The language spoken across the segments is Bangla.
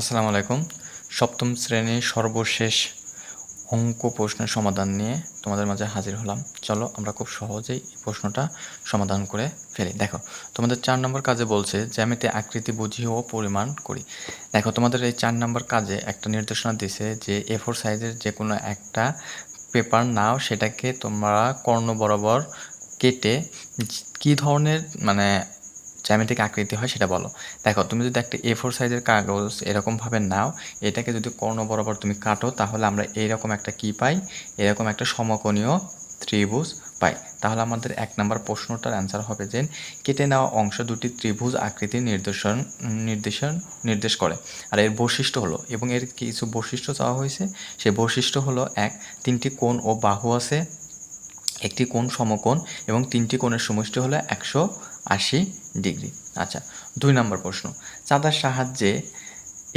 আসসালামু আলাইকুম। সপ্তম শ্রেণির সর্বশেষ অঙ্ক প্রশ্নের সমাধান নিয়ে তোমাদের মাঝে হাজির হলাম। চলো আমরা খুব সহজেই প্রশ্নটা সমাধান করে ফেলি। দেখো, তোমাদের চার নম্বর কাজে বলছে জ্যামিতি আকৃতি, বুঝি ও পরিমাণ করি। দেখো, তোমাদের এই চার নম্বর কাজে একটা নির্দেশনা দিছে যে এ ফোর সাইজের যে কোনো একটা পেপার নাও, সেটাকে তোমরা কর্ণ বরাবর কেটে কী ধরনের মানে জ্যামিতিক আকৃতি হয় সেটা বলো। দেখো, তুমি যদি একটা এ ফোর সাইজের কাগজ এরকমভাবে নাও, এটাকে যদি কর্ণ বরাবর তুমি কাটো, তাহলে আমরা এইরকম একটা কি পাই? এরকম একটা সমকোণীয় ত্রিভুজ পাই। তাহলে আমাদের এক নম্বর প্রশ্নটার অ্যান্সার হবে যে, কেটে নেওয়া অংশ দুটি ত্রিভুজ আকৃতির নির্দেশন নির্দেশন, নির্দেশ করে। আর এর বৈশিষ্ট্য হলো, এবং এর কিছু বৈশিষ্ট্য চাওয়া হয়েছে, সেই বৈশিষ্ট্য হলো, এক, তিনটি কোণ ও বাহু আছে, একটি কোণ সমকোণ, এবং তিনটি কোণের সমষ্টি হলো একশো আশি ডিগ্রি। আচ্ছা দুই নম্বর প্রশ্ন। চাঁদার সাহায্যে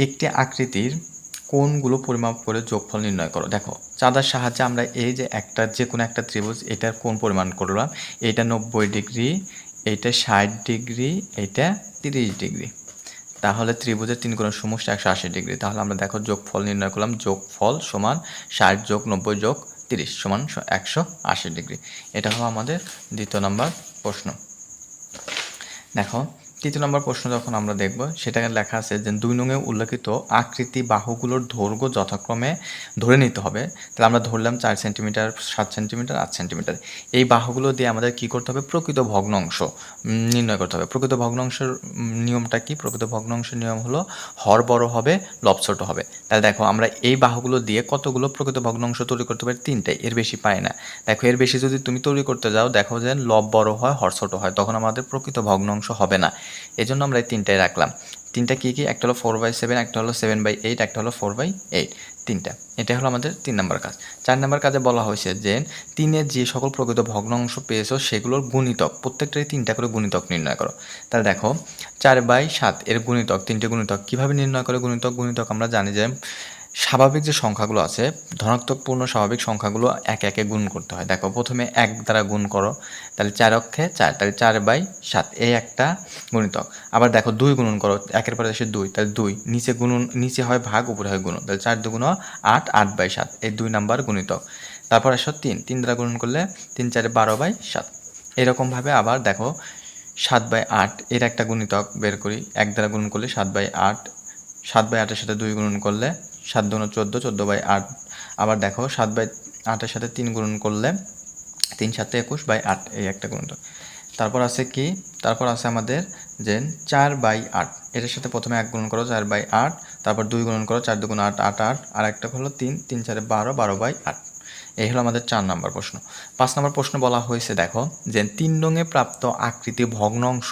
একটি আকৃতির কোণগুলো পরিমাপ করে যোগফল নির্ণয় করো। দেখো, চাঁদার সাহায্যে আমরা এই যে একটা, যে কোনো একটা ত্রিভুজ, এটার কোণ পরিমাণ করলাম। এইটা নব্বই ডিগ্রি এইটা ষাট ডিগ্রি এইটা তিরিশ ডিগ্রি। তাহলে ত্রিভুজের তিন কোণের সমষ্টি একশো আশি ডিগ্রি। তাহলে আমরা দেখো যোগফল নির্ণয় করলাম, যোগফল সমান ষাট যোগ নব্বই যোগ তিরিশ সমান একশো আশি ডিগ্রি। এটা হলো আমাদের দ্বিতীয় নম্বর প্রশ্ন। 那好 তৃতীয় নম্বর প্রশ্ন যখন আমরা দেখব, সেটাকে লেখা আছে যে দুই নঙে উল্লেখিত আকৃতি বাহুগুলোর দৈর্ঘ্য যথাক্রমে ধরে নিতে হবে। তাহলে আমরা ধরলাম চার সেন্টিমিটার, সাত সেন্টিমিটার, আট সেন্টিমিটার। এই বাহুগুলো দিয়ে আমাদের কি করতে হবে? প্রকৃত ভগ্নাংশ নির্ণয় করতে হবে। প্রকৃত ভগ্নাংশের নিয়মটা কি? প্রকৃত ভগ্নাংশের নিয়ম হলো হর বড় হবে লব ছোট হবে। তাহলে দেখো, আমরা এই বাহুগুলো দিয়ে কতগুলো প্রকৃত ভগ্নাংশ তৈরি করতে পারি? তিনটে, এর বেশি পাই না। দেখো, এর বেশি যদি তুমি তৈরি করতে যাও, দেখো যে লব বড় হয় হর ছোট হয়, তখন আমাদের প্রকৃত ভগ্নাংশ হবে না। এই জন্য আমরা এই তিনটাই রাখলাম। তিনটা কী কী? একটা হলো ফোর বাই সেভেন একটা হলো সেভেন বাই এইট একটা হলো ফোর বাই এইট তিনটা। এটা হলো আমাদের তিন নম্বর কাজ। চার নম্বর কাজে বলা হয়েছে যে তিনের যে সকল প্রকৃত ভগ্নাংশ পেয়েছ, সেগুলোর গুণিতক প্রত্যেকটাই তিনটা করে গুণিতক নির্ণয় করো। তাহলে দেখো, চার বাই সাত, এর গুণিতক, তিনটে গুণিতক কীভাবে নির্ণয় করে গুণিতক? গুণিতক আমরা জানি যে স্বাভাবিক যে সংখ্যাগুলো আছে, ধনাত্মকপূর্ণ স্বাভাবিক সংখ্যাগুলো একে একে গুণ করতে হয়। দেখো, প্রথমে এক দ্বারা গুণ করো, তাহলে চার অক্ষে চার, তাহলে চার বাই সাত, এই একটা গুণিতক। আবার দেখো, দুই গুণন করো, একের পরে এসে দুই, তাহলে দুই, নিচে গুণন, নিচে হয় ভাগ, উপরে হয় গুণন, তাহলে চার দুগুণ আট আট বাই সাত, এই দুই নাম্বার গুণিতক। তারপর আসো তিন তিন দ্বারা গুণন করলে তিন চারে বারো বাই সাত। এরকমভাবে আবার দেখো, সাত বাই আট, এর একটা গুণিতক বের করি, এক দ্বারা গুণন করলে সাত বাই আট, সাত বাই আটের সাথে দুই গুণন করলে সাত দুগুণ চোদ্দ চোদ্দ বাই আট। আবার দেখো, সাত বাই আটের সাথে তিন গুণন করলে তিন সাতে একুশ বাই আট, এই একটা গুণিতক। তারপর আছে কি? তারপর আছে আমাদের যে চার বাই আট। এটার সাথে প্রথমে এক গুণন করো, চার বাই আট। তারপর দুই গুণন করো, চার দুগুণ আট আট আট। আর একটা হলো তিন তিন চারে বারো বারো বাই আট। এই হলো আমাদের চার নম্বর প্রশ্ন। পাঁচ নম্বর প্রশ্ন বলা হয়েছে, দেখো, যে তিন রঙে প্রাপ্ত আকৃতি ভগ্নাংশ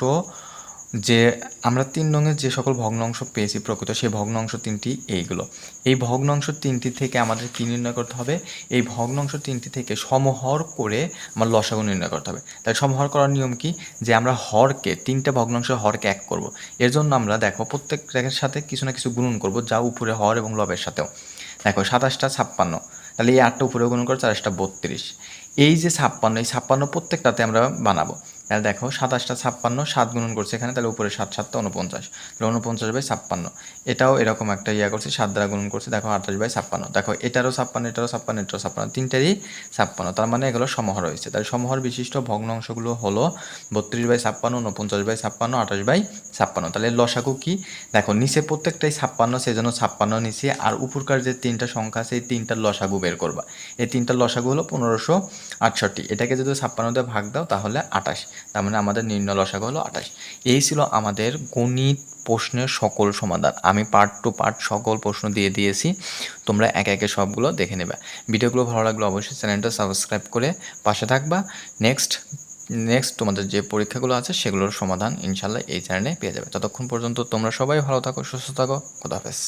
যে আমরা তিন রঙের যে সকল ভগ্নাংশ পেয়েছি প্রকৃত, সেই ভগ্নাংশ তিনটি এইগুলো। এই ভগ্নাংশ তিনটি থেকে আমাদের কী নির্ণয় করতে হবে? এই ভগ্নাংশ তিনটি থেকে সমহর করে আমার লসাগু নির্ণয় করতে হবে। তাই সমহর করার নিয়ম কি? যে আমরা হরকে, তিনটা ভগ্নাংশ হরকে এক করব। এর জন্য আমরা দেখো প্রত্যেক রেখার সাথে কিছু না কিছু গুণন করব, যা উপরে হর এবং লবের সাথেও। দেখো সাতাশটা ছাপ্পান্ন। তাহলে এই আটটা উপরে গুণন করে চারটা বত্রিশ। এই যে ছাপ্পান্ন, এই ছাপ্পান্ন প্রত্যেকটাতে আমরা বানাবো। তাহলে দেখো, সাতাশটা ছাপ্পান্ন, সাত গুণন করছে এখানে, তাহলে উপরে সাত, সাতটা উনপঞ্চাশ তাহলে উনপঞ্চাশ বাই ছাপ্পান্ন। এটাও এরকম একটা ইয়া করছে, সাত দ্বারা গুণন করছে, দেখো আঠাশ বাই ছাপ্পান্ন। দেখো, এটারও ছাপ্পান্ন এটারও ছাপ্পান্ন এটারও ছাপ্পান্ন, তিনটারই ছাপ্পান্ন। তার মানে এগুলো সমহর রয়েছে তাহলে সমহর বিশিষ্ট ভগ্নাংশগুলো হলো বত্রিশ বাই ছাপ্পান্ন উনপঞ্চাশ বাই ছাপ্পান্ন, আঠাশ বাই ছাপ্পান্ন। তাহলে লসাকু কি? দেখো, নিচে প্রত্যেকটাই ছাপ্পান্ন সেই জন্য ছাপ্পান্ন নিচে আর উপরকার যে তিনটা সংখ্যা এই তিনটার লসাগু বের করবা। এই তিনটার লসাগু হলো পনেরোশো আটষট্টি। এটাকে যদি ছাপ্পান্ন দিয়ে ভাগ দাও তাহলে আঠাশ তার মানে আমাদের নির্ণয় লসাগু হলো আঠাশ এই ছিল আমাদের গণিত প্রশ্নের সকল সমাধান। আমি পার্ট টু পার্ট সকল প্রশ্ন দিয়ে দিয়েছি। তোমরা একে একে সবগুলো দেখে নেবে। ভিডিওগুলো ভালো লাগলে অবশ্যই চ্যানেলটা সাবস্ক্রাইব করে পাশে থাকবা। নেক্সট নেক্সট তোমাদের যে পরীক্ষাগুলো আছে সেগুলোর সমাধান ইনশাল্লাহ এই চ্যানেলে পেয়ে যাবে। ততক্ষণ পর্যন্ত তোমরা সবাই ভালো থাকো, সুস্থ থাকো। খোদাহাফেজ